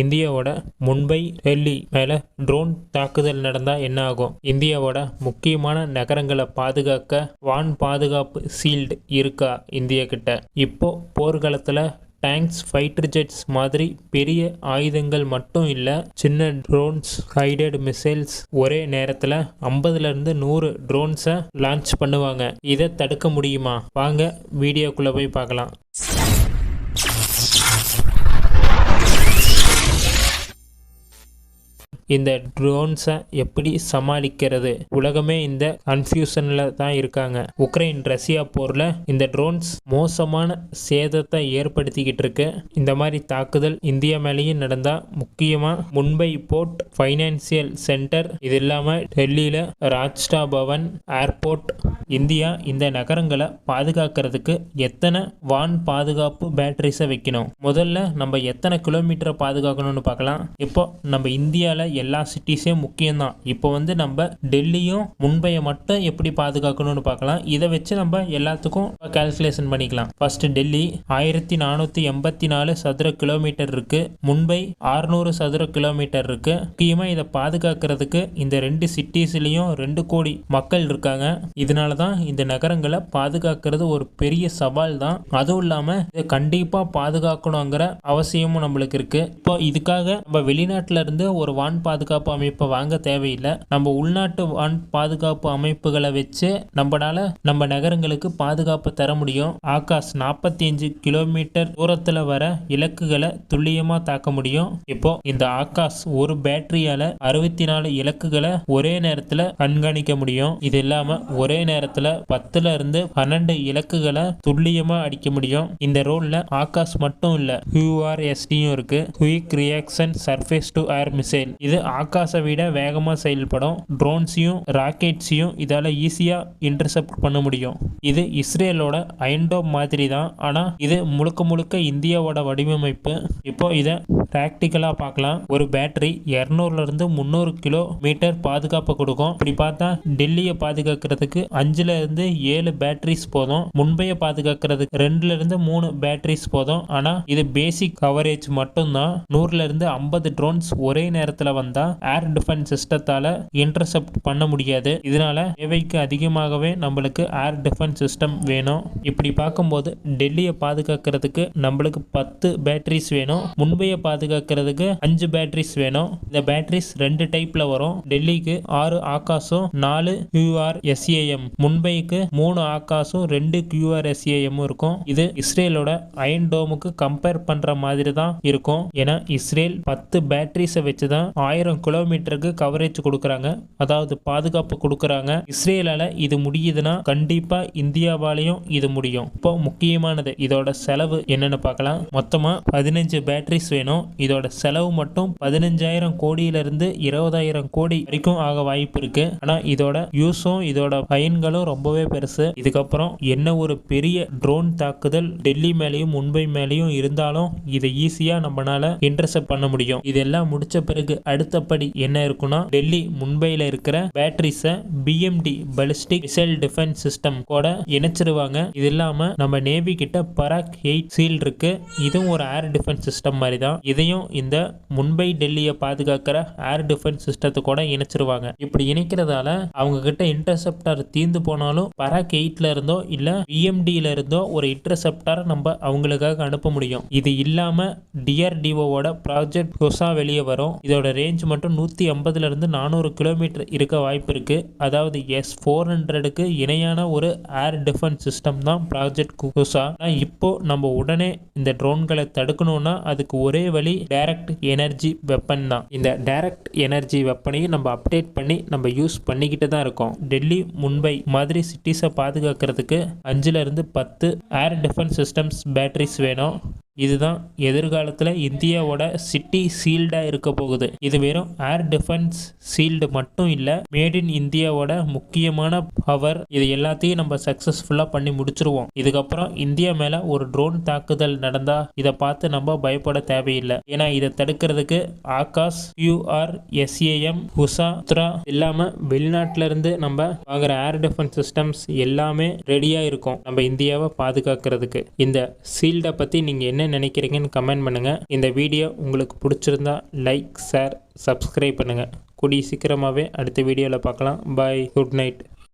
இந்தியாவோட மும்பை டெல்லி மேல ட்ரோன் தாக்குதல் நடந்தா என்ன ஆகும்? இந்தியாவோட முக்கியமான நகரங்களை பாதுகாக்க வான் பாதுகாப்பு சீல்டு இருக்கா இந்தியா கிட்ட? இப்போ போர்க்களத்துல டேங்க்ஸ் ஃபைட்டர் ஜெட்ஸ் மாதிரி பெரிய ஆயுதங்கள் மட்டும் இல்லை சின்ன ட்ரோன்ஸ் ஹைடட் மிசைல்ஸ் ஒரே நேரத்தில் ஐம்பதுலேருந்து நூறு ட்ரோன்ஸை லான்ச் பண்ணுவாங்க. இதை தடுக்க முடியுமா? வாங்க வீடியோக்குள்ளே போய் பார்க்கலாம். இந்த ட்ரோன்ஸை எப்படி சமாளிக்கிறது? உலகமே இந்த கன்ஃபியூஷனில் தான் இருக்காங்க. உக்ரைன் ரஷ்யா போரில் இந்த ட்ரோன்ஸ் மோசமான சேதத்தை ஏற்படுத்திக்கிட்டு இருக்கு. இந்த மாதிரி தாக்குதல் இந்தியா மேலேயும் நடந்தால் முக்கியமாக மும்பை போர்ட் ஃபைனான்சியல் சென்டர் இது இல்லாமல் டெல்லியில் ராஜ்டா பவன் ஏர்போர்ட் இந்தியா இந்த நகரங்களை பாதுகாக்கிறதுக்கு எத்தனை வான் பாதுகாப்பு பேட்டரிஸை வைக்கணும்? முதல்ல நம்ம எத்தனை கிலோமீட்டரை பாதுகாக்கணும்னு பார்க்கலாம். இப்போ நம்ம இந்தியாவில் எல்லா சிட்டிஸே முக்கியம்தான். இப்போ வந்து நம்ம டெல்லியும் மும்பையை மட்டும் எப்படி பாதுகாக்கணும்னு பார்க்கலாம். இதை வச்சு நம்ம எல்லாத்துக்கும் கால்குலேஷன் பண்ணிக்கலாம். ஃபர்ஸ்ட் டெல்லி ஆயிரத்தி நானூற்றி எண்பத்தி நாலு சதுர கிலோமீட்டர் இருக்கு. மும்பை ஆறுநூறு சதுர கிலோமீட்டர் இருக்கு. முக்கியமாக இதை பாதுகாக்கிறதுக்கு இந்த ரெண்டு சிட்டிஸ்லேயும் ரெண்டு கோடி மக்கள் இருக்காங்க. இதனால தான் இந்த நகரங்களை பாதுகாக்கிறது ஒரு பெரிய சவால் தான். அதுவும் இல்லாமல் இதை கண்டிப்பாக பாதுகாக்கணுங்கிற அவசியமும் நம்மளுக்கு இருக்கு. இப்போ இதுக்காக நம்ம வெளிநாட்டுல இருந்து ஒரு வான் பாதுகாப்பு அமைப்பை வாங்க தேவையில்லை. நம்ம உள்நாட்டு வான் பாதுகாப்பு அமைப்புகளை வச்சு நம்மளால நம்ம நகரங்களுக்கு பாதுகாப்பு தர முடியும். ஆகாஷ் நாற்பத்தி அஞ்சு கிலோமீட்டர் தூரத்தில் வர இலக்குகளை துல்லியமாக தாக்க முடியும். இப்போ இந்த ஆகாஷ் ஒரு பேட்டரியால அறுபத்தி நாலு இலக்குகளை ஒரே நேரத்தில் கண்காணிக்க முடியும். இது இல்லாம ஒரே நேரத்தில் பத்துல இருந்து பன்னெண்டு இலக்குகளை துல்லியமாக அடிக்க முடியும். இந்த ரோல்ல ஆகாஷ் மட்டும் இல்ல QRSD-யும் இருக்கு. Quick reaction surface to air missile இது ஆகாஷை விட வேகமாக செயல்படும். ட்ரோன்ஸையும் ராக்கெட்ஸையும் இதால ஈஸியாக இன்டர்செப்ட் பண்ண முடியும். இது இஸ்ரேலோட ஐண்டோ மாதிரி தான் ஆனால் இது முழுக்க முழுக்க இந்தியாவோட வடிவமைப்பு. இப்போ இதை ப்ராக்டிக்கலாக பார்க்கலாம். ஒரு பேட்டரி இரநூறுலேருந்து முந்நூறு கிலோ மீட்டர் பாதுகாப்பு கொடுக்கும். இப்படி பார்த்தா டெல்லியை பாதுகாக்கிறதுக்கு அஞ்சு அஞ்சுல இருந்து ஏழு பேட்டரிஸ் போதும். முன்பைய பாதுகாக்கிறதுக்கு ரெண்டுல இருந்து மூணு பேட்டரிஸ் போதும். ஆனா இது பேசிக் கவரேஜ் மட்டும்தான். நூறுல இருந்து ஐம்பது ட்ரோன்ஸ் ஒரே நேரத்தில் வந்தா ஏர் டிஃபென்ஸ் சிஸ்டத்தால இன்டர்செப்ட் பண்ண முடியாது. இதனால தேவைக்கு அதிகமாகவே நம்மளுக்கு ஏர் டிஃபென்ஸ் சிஸ்டம் வேணும். இப்படி பார்க்கும்போது டெல்லியை பாதுகாக்கிறதுக்கு நம்மளுக்கு பத்து பேட்டரிஸ் வேணும். முன்பையை பாதுகாக்கிறதுக்கு அஞ்சு பேட்டரிஸ் வேணும். இந்த பேட்டரிஸ் ரெண்டு டைப்ல வரும். டெல்லிக்கு ஆறு ஆகாஷும் நாலு கியூஆர் எஸ்ஏஎம் மும்பைக்கு மூணு ஆகாஷும் ரெண்டு கியூஆர் இருக்கும். இது இஸ்ரேலோட அயன் டோமுக்கு கம்பேர் பண்ற மாதிரி தான் இருக்கும். ஏன்னா இஸ்ரேல் பத்து பேட்டரிஸை வச்சு தான் ஆயிரம் கிலோமீட்டருக்கு கவரேஜ் கொடுக்குறாங்க. அதாவது பாதுகாப்பு கொடுக்குறாங்க. இஸ்ரேலால இது முடியுதுன்னா கண்டிப்பா இந்தியாவாலையும் இது முடியும். இப்போ முக்கியமானது இதோட செலவு என்னன்னு பார்க்கலாம். மொத்தமா பதினஞ்சு பேட்டரிஸ் வேணும். இதோட செலவு மட்டும் பதினஞ்சாயிரம் கோடியிலிருந்து இருபதாயிரம் கோடி வரைக்கும் ஆக வாய்ப்பு இருக்கு. ஆனா இதோட யூஸும் இதோட பயன்கள் பயன்களும் ரொம்பவே பெருசு. இதுக்கப்புறம் என்ன ஒரு பெரிய ட்ரோன் தாக்குதல் டெல்லி மேலேயும் மும்பை மேலேயும் இருந்தாலும் இதை ஈஸியா நம்மளால இன்டர்செப்ட் பண்ண முடியும். இதெல்லாம் முடிச்ச பிறகு அடுத்தபடி என்ன இருக்குன்னா டெல்லி மும்பையில் இருக்கிற பேட்டரிஸை BMD ballistic missile defence system கூட இணைச்சிருவாங்க. இது இல்லாம நம்ம நேவி கிட்ட பராக் எயிட் சீல் இருக்கு. இதுவும் ஒரு ஏர் டிஃபென்ஸ் சிஸ்டம் மாதிரி தான் இதையும் இந்த மும்பை டெல்லியை பாதுகாக்கிற ஏர் டிஃபென்ஸ் சிஸ்டத்தை கூட இணைச்சிருவாங்க. இப்படி இணைக்கிறதால அவங்க கிட்ட தீந்து தீர்ந்து போனாலும் பராக் எயிட்ல இருந்தோ இல்ல பிஎம்டியில இருந்தோ ஒரு இன்டர்செப்டார் நம்ம அவங்களுக்காக அனுப்ப முடியும். இது இல்லாம டிஆர்டிஓவோட ப்ராஜெக்ட் கொசா வெளியே வரும். இதோட ரேஞ்ச் மட்டும் நூற்றி ஐம்பதுல இருந்து நானூறு கிலோமீட்டர் இருக்க வாய்ப்பு இருக்கு. அதாவது எஸ் ஃபோர் ஹண்ட்ரடுக்கு இணையான ஒரு ஏர் டிஃபென்ஸ் சிஸ்டம் தான் ப்ராஜெக்ட் குசா இப்போ நம்ம உடனே இந்த ட்ரோன்களை தடுக்கணும்னா அதுக்கு ஒரே வழி டைரக்ட் எனர்ஜி வெப்பன் தான். இந்த டைரக்ட் எனர்ஜி வெப்பனையும் நம்ம அப்டேட் பண்ணி நம்ம யூஸ் பண்ணிக்கிட்டு தான் இருக்கோம். டெல்லி மும்பை மாதிரி சிட்டிஸை பாதுகாக்கிறதுக்கு அஞ்சுலேருந்து பத்து ஏர் டிஃபென்ஸ் சிஸ்டம்ஸ் பேட்டரிஸ் வேணும். இதுதான் எதிர்காலத்தில் இந்தியாவோட சிட்டி சீல்டாக இருக்க போகுது. இது வெறும் ஏர் டிஃபென்ஸ் சீல்டு மட்டும் இல்லை மேட் இன் இந்தியாவோட முக்கியமான பவர் இது எல்லாத்தையும் நம்ம சக்ஸஸ்ஃபுல்லாக பண்ணி முடிச்சிருவோம். இதுக்கப்புறம் இந்தியா மேலே ஒரு ட்ரோன் தாக்குதல் நடந்தால் இதை பார்த்து நம்ம பயப்பட தேவையில்லை. ஏன்னா இதை தடுக்கிறதுக்கு ஆகாஷ் யூஆர் எஸ்ஏஎம் ஹுசா உத்ரா இல்லாமல் வெளிநாட்டிலேருந்து நம்ம வாங்குற ஏர் டிஃபென்ஸ் சிஸ்டம்ஸ் எல்லாமே ரெடியாக இருக்கும். நம்ம இந்தியாவை பாதுகாக்கிறதுக்கு. இந்த சீல்டை பற்றி நீங்கள் என்ன நினைக்கிறீங்கன்னு கமெண்ட் பண்ணுங்கள் இந்த வீடியோ உங்களுக்கு பிடிச்சிருந்தா லைக் ஷேர் சப்ஸ்கிரைப் பண்ணுங்கள் கூடிய சீக்கிரமாகவே அடுத்த வீடியோவில் பார்க்கலாம். Bye good night